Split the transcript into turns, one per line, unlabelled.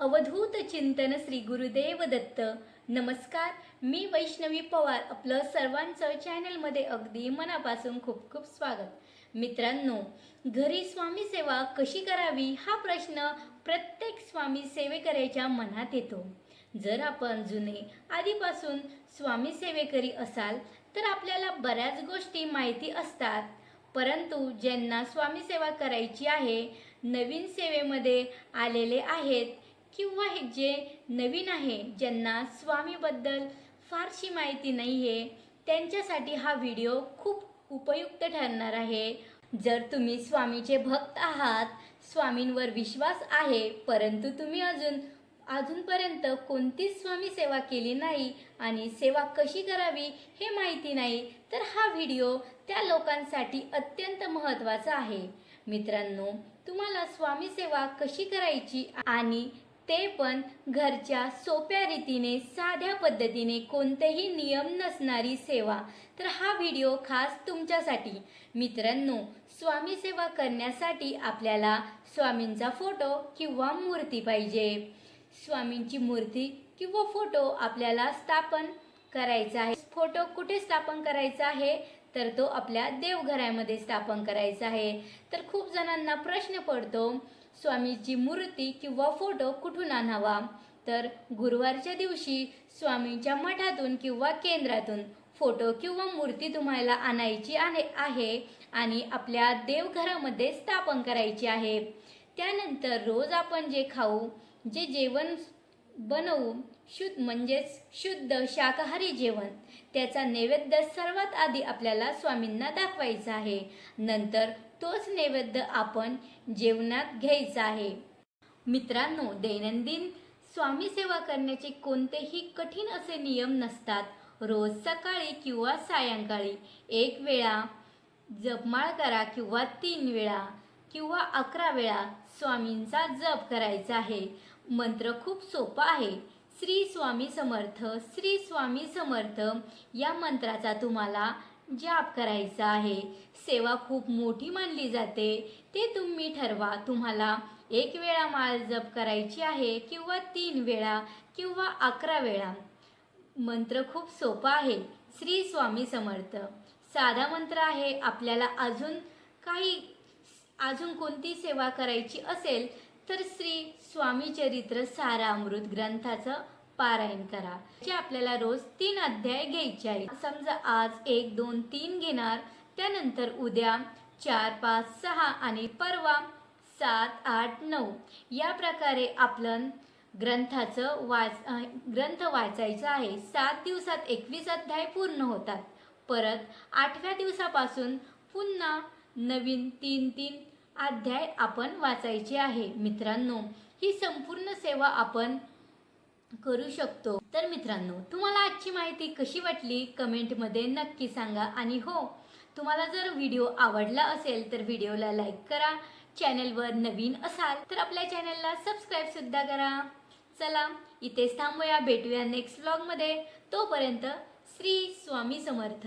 अवधूत चिंतन श्री गुरुदेव दत्त. नमस्कार मी वैष्णवी पवार आपलं सर्वांचं चॅनलमध्ये अगदी मनापासून खूप खूप स्वागत. मित्रांनो घरी स्वामी सेवा कशी करावी हा प्रश्न प्रत्येक स्वामी सेवेकऱ्याच्या मनात येतो. जर आपण जुने आधीपासून स्वामी सेवेकरी असाल तर आपल्याला बऱ्याच गोष्टी माहिती असतात. परंतु ज्यांना स्वामी सेवा करायची आहे नवीन सेवेमध्ये आलेले आहेत किंवा हे जे नवीन आहे ज्यांना स्वामीबद्दल फारशी माहिती नाही आहे त्यांच्यासाठी हा व्हिडिओ खूप उपयुक्त ठरणार आहे. जर तुम्ही स्वामीचे भक्त आहात स्वामींवर विश्वास आहे परंतु तुम्ही अजून अजूनपर्यंत कोणतीच स्वामी सेवा केली नाही आणि सेवा कशी करावी हे माहिती नाही तर हा व्हिडिओ त्या लोकांसाठी अत्यंत महत्त्वाचा आहे. मित्रांनो तुम्हाला स्वामी सेवा कशी करायची आणि ते पण घरच्या सोप्या रीतीने साध्या पद्धतीने कोणतेही नियम नसणारी सेवा. तर हा व्हिडिओ खास तुमच्यासाठी. मित्रांनो स्वामी सेवा करण्यासाठी आपल्याला स्वामींचा फोटो किंवा मूर्ती पाहिजे. स्वामींची मूर्ती किंवा फोटो आपल्याला स्थापन करायचा आहे. फोटो कुठे स्थापन करायचा आहे? तर तो आपल्या देवघरामध्ये स्थापन करायचा आहे. तर खूप जणांना प्रश्न पडतो स्वामीची मूर्ती किंवा फोटो कुठून आणावा? तर गुरुवारच्या दिवशी स्वामींच्या मठातून किंवा केंद्रातून फोटो किंवा मूर्ती तुम्हाला आणायची आहे आहे आणि आपल्या देवघरामध्ये स्थापन करायची आहे. त्यानंतर रोज आपण जे खाऊ जे जेवण बनवू शुद्ध म्हणजेच शुद्ध शाकाहारी जेवण. त्याचा नैवेद्य सर्वात आधी आपल्याला स्वामींना दाखवायचा आहे. नंतर तोच नैवेद्य आपण जेवणात घ्यायचा आहे. मित्रांनो दैनंदिन स्वामी सेवा करण्याचे कोणतेही कठीण असे नियम नसतात. रोज सकाळी किंवा सायंकाळी एक वेळा जपमाळ करा किंवा तीन वेळा किंवा अकरा वेळा स्वामींचा जप करायचा आहे. मंत्र खूप सोपा आहे. श्री स्वामी समर्थ श्री स्वामी समर्थ या मंत्राचा तुम्हाला जाप करायचा आहे. सेवा खूप मोठी मानली जाते. ते तुम्ही ठरवा. तुम्हाला एक वेळा माळ जप करायची आहे किंवा तीन वेळा किंवा अकरा वेळा. मंत्र खूप सोपा आहे. श्री स्वामी समर्थ. साधा मंत्र आहे. आपल्याला अजून काही अजून कोणती सेवा करायची असेल तर श्री स्वामी चरित्र सारामृत ग्रंथाचं पारायण करा जे आपल्याला रोज तीन अध्याय घ्यायचे आहे समजा आज एक दोन तीन घेणार त्यानंतर उद्या चार पाच सहा आणि परवा सात आठ नऊ. या प्रकारे आपलं ग्रंथाचं वाच ग्रंथ वाचायचा आहे. सात दिवसात एकवीस अध्याय पूर्ण होतात. परत आठव्या दिवसापासून पुन्हा नवीन तीन तीन अध्याय आपण वाचायचे आहे. मित्रांनो ही संपूर्ण सेवा आपण करू शकतो. तर मित्रांनो तुम्हाला आजची माहिती कशी वाटली? कमेंटमध्ये नक्की सांगा. आणि हो तुम्हाला जर व्हिडिओ आवडला असेल तर व्हिडिओला लाईक करा. चॅनलवर नवीन असाल तर आपल्या चॅनलला सबस्क्राईब सुद्धा करा. चला इथेच थांबूया. भेटूया नेक्स्ट व्लॉगमध्ये तोपर्यंत श्री स्वामी समर्थ.